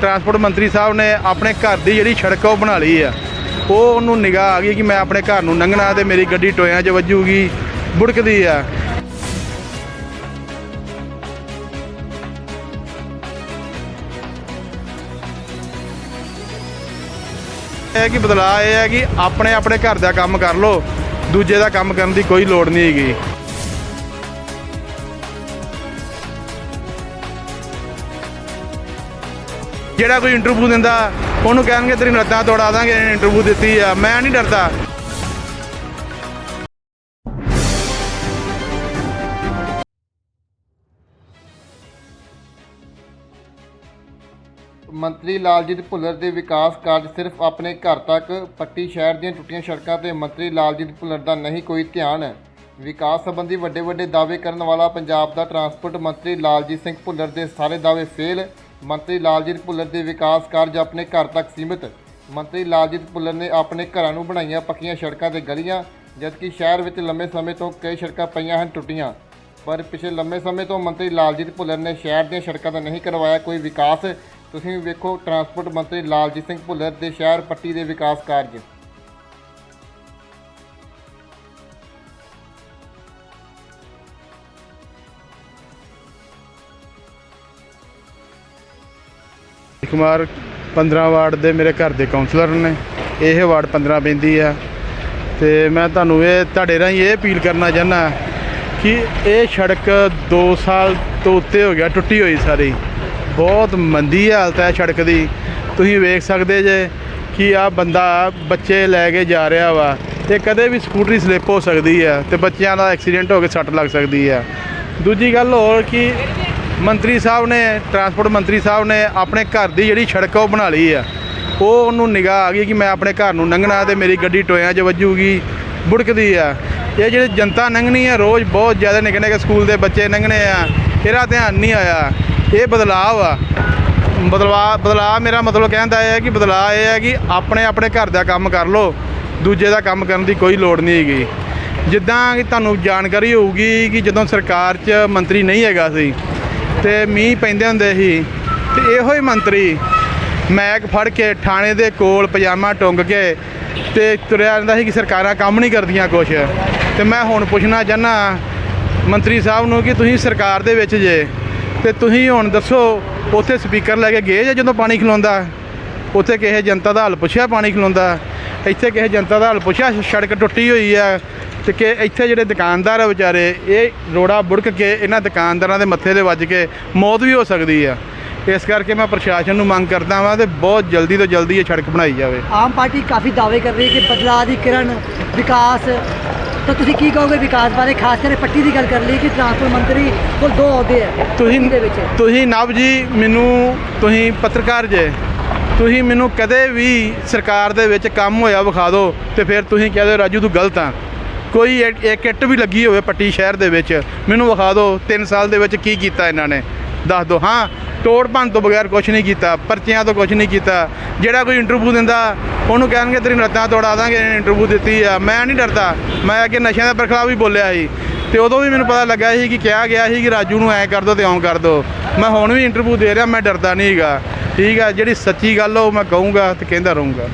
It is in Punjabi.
ਟਰਾਂਸਪੋਰਟ ਮੰਤਰੀ ਸਾਹਿਬ ਨੇ ਆਪਣੇ ਘਰ ਦੀ ਜਿਹੜੀ ਸੜਕ ਉਹ ਬਣਾ ਲਈ ਆ। ਉਹ ਉਹਨੂੰ ਨਿਗਾਹ ਆ ਗਈ ਕਿ ਮੈਂ ਆਪਣੇ ਘਰ ਨੂੰ ਲੰਘਣਾ ਤੇ ਮੇਰੀ ਗੱਡੀ ਟੋਇਆਂ 'ਚ ਵੱਜੂਗੀ, ਬੁੜਕਦੀ ਆ। ਇਹ ਹੈ ਕਿ ਬਦਲਾਅ ਇਹ ਹੈ ਕਿ ਆਪਣੇ ਆਪਣੇ ਘਰ ਦਾ ਕੰਮ ਕਰ ਲਓ, ਦੂਜੇ ਦਾ ਕੰਮ ਕਰਨ ਦੀ ਕੋਈ ਲੋੜ ਨਹੀਂ ਹੈਗੀ। ਜਿਹੜਾ ਕੋਈ ਇੰਟਰਵਿਊ ਦਿੰਦਾ, ਉਹਨੂੰ ਕਹਿਣਗੇ, ਤੇਰੀ ਲੱਤਾਂ ਤੋੜਾ ਦਾਂਗੇ ਇੰਟਰਵਿਊ ਦਿੱਤੀ ਆ। ਮੈਂ ਨਹੀਂ ਡਰਦਾ। ਮੰਤਰੀ ਲਾਲਜੀਤ ਭੁੱਲਰ ਦੇ ਵਿਕਾਸ ਕਾਰਜ ਸਿਰਫ ਆਪਣੇ ਘਰ ਤੱਕ ਪੱਟੀ ਸ਼ਹਿਰ ਦੀਆਂ ਟੁੱਟੀਆਂ ਸੜਕਾਂ ਤੇ ਮੰਤਰੀ ਲਾਲਜੀਤ ਭੁੱਲਰ ਦਾ ਨਹੀਂ ਕੋਈ ਧਿਆਨ। ਵਿਕਾਸ ਸੰਬੰਧੀ ਵੱਡੇ ਵੱਡੇ ਦਾਅਵੇ ਕਰਨ ਵਾਲਾ ਪੰਜਾਬ ਦਾ ਟਰਾਂਸਪੋਰਟ ਮੰਤਰੀ ਲਾਲਜੀਤ ਸਿੰਘ ਭੁੱਲਰ ਦੇ ਸਾਰੇ ਦਾਅਵੇ ਫੇਲ। ਮੰਤਰੀ ਲਾਲਜੀਤ ਭੁੱਲਰ ਦੇ ਵਿਕਾਸ ਕਾਰਜ ਆਪਣੇ ਘਰ ਤੱਕ ਸੀਮਿਤ। ਮੰਤਰੀ ਲਾਲਜੀਤ ਭੁੱਲਰ ਨੇ ਆਪਣੇ ਘਰਾਂ ਨੂੰ ਬਣਾਈਆਂ ਪੱਕੀਆਂ ਸੜਕਾਂ ਤੇ ਗਲੀਆਂ, ਜਦਕਿ ਸ਼ਹਿਰ ਵਿੱਚ ਲੰਮੇ ਸਮੇਂ ਤੋਂ ਕਈ ਸੜਕਾਂ ਪਈਆਂ ਹਨ ਟੁੱਟੀਆਂ। ਪਰ ਪਿਛਲੇ ਲੰਮੇ ਸਮੇਂ ਤੋਂ ਮੰਤਰੀ ਲਾਲਜੀਤ ਭੁੱਲਰ ਨੇ ਸ਼ਹਿਰ ਦੀਆਂ ਸੜਕਾਂ ਦਾ ਨਹੀਂ ਕਰਵਾਇਆ ਕੋਈ ਵਿਕਾਸ। ਤੁਸੀਂ ਵੇਖੋ, ਟਰਾਂਸਪੋਰਟ ਮੰਤਰੀ ਲਾਲਜੀਤ ਸਿੰਘ ਭੁੱਲਰ ਦੇ ਸ਼ਹਿਰ ਪੱਟੀ ਦੇ ਵਿਕਾਸ ਕਾਰਜ। ਕੁਮਾਰ 15 ਵਾਰਡ ਦੇ ਮੇਰੇ ਘਰ ਦੇ ਕਾਉਂਸਲਰ ਨੇ। ਇਹ ਵਾਰਡ 15 ਪੈਂਦੀ ਆ। ਤੇ ਮੈਂ ਤੁਹਾਨੂੰ ਇਹ, ਤੁਹਾਡੇ ਰਾਹੀਂ ਇਹ ਅਪੀਲ ਕਰਨਾ ਚਾਹੁੰਦਾ ਕਿ ਇਹ ਸੜਕ 2 ਸਾਲ ਤੋਂ ਉੱਤੇ ਹੋ ਗਿਆ, ਟੁੱਟੀ ਹੋਈ ਸਾਰੀ। ਬਹੁਤ ਮੰਦੀ ਹਾਲਤ ਹੈ ਸੜਕ ਦੀ। ਤੁਸੀਂ ਵੇਖ ਸਕਦੇ ਜੇ ਕਿ ਆ ਬੰਦਾ ਬੱਚੇ ਲੈ ਕੇ ਜਾ ਰਿਹਾ ਵਾ ਤੇ ਕਦੇ ਵੀ ਸਕੂਟਰੀ ਸਲਿੱਪ ਹੋ ਸਕਦੀ ਹੈ ਤੇ ਬੱਚਿਆਂ ਦਾ ਐਕਸੀਡੈਂਟ ਹੋ ਕੇ ਸੱਟ ਲੱਗ ਸਕਦੀ ਆ। ਦੂਜੀ ਗੱਲ ਹੋਰ ਕਿ ਮੰਤਰੀ ਸਾਹਿਬ ਨੇ ਟਰਾਂਸਪੋਰਟ ਮੰਤਰੀ ਸਾਹਿਬ ਨੇ ਆਪਣੇ ਘਰ ਦੀ ਜਿਹੜੀ ਸੜਕ ਆ ਉਹ ਬਣਾ ਲਈ ਆ। ਉਹ ਉਹਨੂੰ ਨਿਗਾਹ ਆ ਗਈ ਕਿ ਮੈਂ ਆਪਣੇ ਘਰ ਨੂੰ ਲੰਘਣਾ ਤੇ ਮੇਰੀ ਗੱਡੀ ਟੋਇਆਂ 'ਚ ਵੱਜੂਗੀ, ਬੁੜਕਦੀ ਆ। ਇਹ ਜਿਹੜੇ ਜਨਤਾ ਲੰਘਣੀ ਆ, ਰੋਜ਼ ਬਹੁਤ ਜ਼ਿਆਦਾ ਨਿੱਕੇ ਨਿੱਕੇ ਸਕੂਲ ਦੇ ਬੱਚੇ ਲੰਘਣੇ ਆ, ਇਹਦਾ ਧਿਆਨ ਨਹੀਂ ਆਇਆ। ਇਹ ਬਦਲਾਅ ਆ। ਬਦਲਾਅ ਬਦਲਾਅ ਮੇਰਾ ਮਤਲਬ ਕਹਿੰਦਾ ਇਹ ਹੈ ਕਿ ਬਦਲਾਅ ਇਹ ਹੈ ਕਿ ਆਪਣੇ ਆਪਣੇ ਘਰ ਦਾ ਕੰਮ ਕਰ ਲਓ, ਦੂਜੇ ਦਾ ਕੰਮ ਕਰਨ ਦੀ ਕੋਈ ਲੋੜ ਨਹੀਂ ਹੈਗੀ। ਜਿੱਦਾਂ ਕਿ ਤੁਹਾਨੂੰ ਜਾਣਕਾਰੀ ਹੋਊਗੀ ਕਿ ਜਦੋਂ ਸਰਕਾਰ 'ਚ ਮੰਤਰੀ ਨਹੀਂ ਹੈਗਾ ਸੀ ਤੇ ਮੀਂਹ ਪੈਂਦੇ ਹੁੰਦੇ ਸੀ। ਤੇ ਇਹੋ ਹੀ ਮੰਤਰੀ ਮੈਕ ਫੜ ਕੇ ਥਾਣੇ ਦੇ ਕੋਲ ਪਜਾਮਾ ਟੁੰਗ ਕੇ ਤੇ ਤੁਰਿਆ ਜਾਂਦਾ ਸੀ ਕਿ ਸਰਕਾਰਾਂ ਕੰਮ ਨਹੀਂ ਕਰਦੀਆਂ ਕੁਛ। ਤੇ ਮੈਂ ਹੁਣ ਪੁੱਛਣਾ ਚਾਹੁੰਦਾ ਮੰਤਰੀ ਸਾਹਿਬ ਨੂੰ ਕਿ ਤੁਸੀਂ ਸਰਕਾਰ ਦੇ ਵਿੱਚ ਜੇ, ਤੇ ਤੁਸੀਂ ਹੁਣ ਦੱਸੋ ਉੱਥੇ ਸਪੀਕਰ ਲੈ ਕੇ ਗਏ ਜੇ ਜਦੋਂ ਪਾਣੀ ਖਲੋਂਦਾ? ਉੱਥੇ ਕਿਸੇ ਜਨਤਾ ਦਾ ਹਾਲ ਪੁੱਛਿਆ ਪਾਣੀ ਖਲੋਂਦਾ? ਇੱਥੇ ਕਿਸੇ ਜਨਤਾ ਦਾ ਹਾਲ ਪੁੱਛਿਆ ਸੜਕ ਟੁੱਟੀ ਹੋਈ ਆ ਤੇ ਕਿ ਇੱਥੇ ਜਿਹੜੇ ਦੁਕਾਨਦਾਰ ਆ ਵਿਚਾਰੇ ਇਹ ਰੋੜਾ ਬੁੜਕ ਕੇ ਇਹਨਾਂ ਦੁਕਾਨਦਾਰਾਂ ਦੇ ਮੱਥੇ ਦੇ ਵੱਜ ਕੇ ਮੌਤ ਵੀ ਹੋ ਸਕਦੀ ਆ। ਇਸ ਕਰਕੇ ਮੈਂ ਪ੍ਰਸ਼ਾਸਨ ਨੂੰ ਮੰਗ ਕਰਦਾ ਵਾਂ ਤੇ ਬਹੁਤ ਜਲਦੀ ਤੋਂ ਜਲਦੀ ਇਹ ਸੜਕ ਬਣਾਈ ਜਾਵੇ। ਆਮ ਪਾਰਟੀ ਕਾਫੀ ਦਾਅਵੇ ਕਰ ਰਹੀ ਹੈ ਕਿ ਬਦਲਾਅ ਦੀ ਕਿਰਨ ਵਿਕਾਸ ਤਾਂ ਤੁਸੀਂ ਕੀ ਕਹੋਗੇ ਵਿਕਾਸ ਬਾਰੇ? ਖਾਸ ਕਰਕੇ ਪੱਟੀ ਦੀ ਗੱਲ ਕਰ ਲਈ ਕਿ ਟਰਾਂਸਪੋਰਟ ਮੰਤਰੀ ਕੋਲ ਦੋ ਅਹੁਦੇ ਹੈ ਤੁਸੀਂ ਤੁਸੀਂ ਨਵ ਜੀ ਮੈਨੂੰ ਤੁਸੀਂ ਪੱਤਰਕਾਰ ਜੇ। ਤੁਸੀਂ ਮੈਨੂੰ ਕਦੇ ਵੀ ਸਰਕਾਰ ਦੇ ਵਿੱਚ ਕੰਮ ਹੋਇਆ ਵਿਖਾ ਦਿਓ ਤੇ ਫਿਰ ਤੁਸੀਂ ਕਹਦੇ ਰਾਜੂ ਤੂੰ ਗਲਤ ਆ। ਕੋਈ ਇੱਕ ਇੱਕ ਇੱਟ ਵੀ ਲੱਗੀ ਹੋਵੇ ਪੱਟੀ ਸ਼ਹਿਰ ਦੇ ਵਿੱਚ, ਮੈਨੂੰ ਵਿਖਾ ਦਿਓ 3 ਸਾਲ ਦੇ ਵਿੱਚ ਕੀ ਕੀਤਾ ਇਹਨਾਂ ਨੇ। ਦੱਸ ਦਿਓ, ਹਾਂ, ਤੋੜ ਭੰਨ ਤੋਂ ਬਗੈਰ ਕੁਝ ਨਹੀਂ ਕੀਤਾ, ਪਰਚਿਆਂ ਤੋਂ ਕੁਝ ਨਹੀਂ ਕੀਤਾ। ਜਿਹੜਾ ਕੋਈ ਇੰਟਰਵਿਊ ਦਿੰਦਾ, ਉਹਨੂੰ ਕਹਿਣਗੇ, ਤੇਰੀ ਲੱਤਾਂ ਤੋੜਾ ਦਾਂਗੇ ਇੰਟਰਵਿਊ ਦਿੱਤੀ ਆ। ਮੈਂ ਨਹੀਂ ਡਰਦਾ। ਮੈਂ ਅੱਗੇ ਨਸ਼ਿਆਂ ਦੇ ਬਰਖਲਾਫ ਵੀ ਬੋਲਿਆ ਸੀ। ਤੇ ਉਦੋਂ ਵੀ ਮੈਨੂੰ ਪਤਾ ਲੱਗਾ ਸੀ ਕਿ ਕਿਹਾ ਗਿਆ ਸੀ ਕਿ ਰਾਜੂ ਨੂੰ ਐਂ ਕਰ ਦੋ ਤੇ ਓਂ ਕਰ ਦੋ ਮੈਂ ਹੁਣ ਵੀ ਇੰਟਰਵਿਊ ਦੇ ਰਿਹਾ, ਮੈਂ ਡਰਦਾ ਨਹੀਂ ਹੈਗਾ। ਠੀਕ ਆ ਜਿਹੜੀ ਸੱਚੀ ਗੱਲ ਆ ਉਹ ਮੈਂ ਕਹੂੰਗਾ ਤੇ ਕਹਿੰਦਾ ਰਹੂੰਗਾ।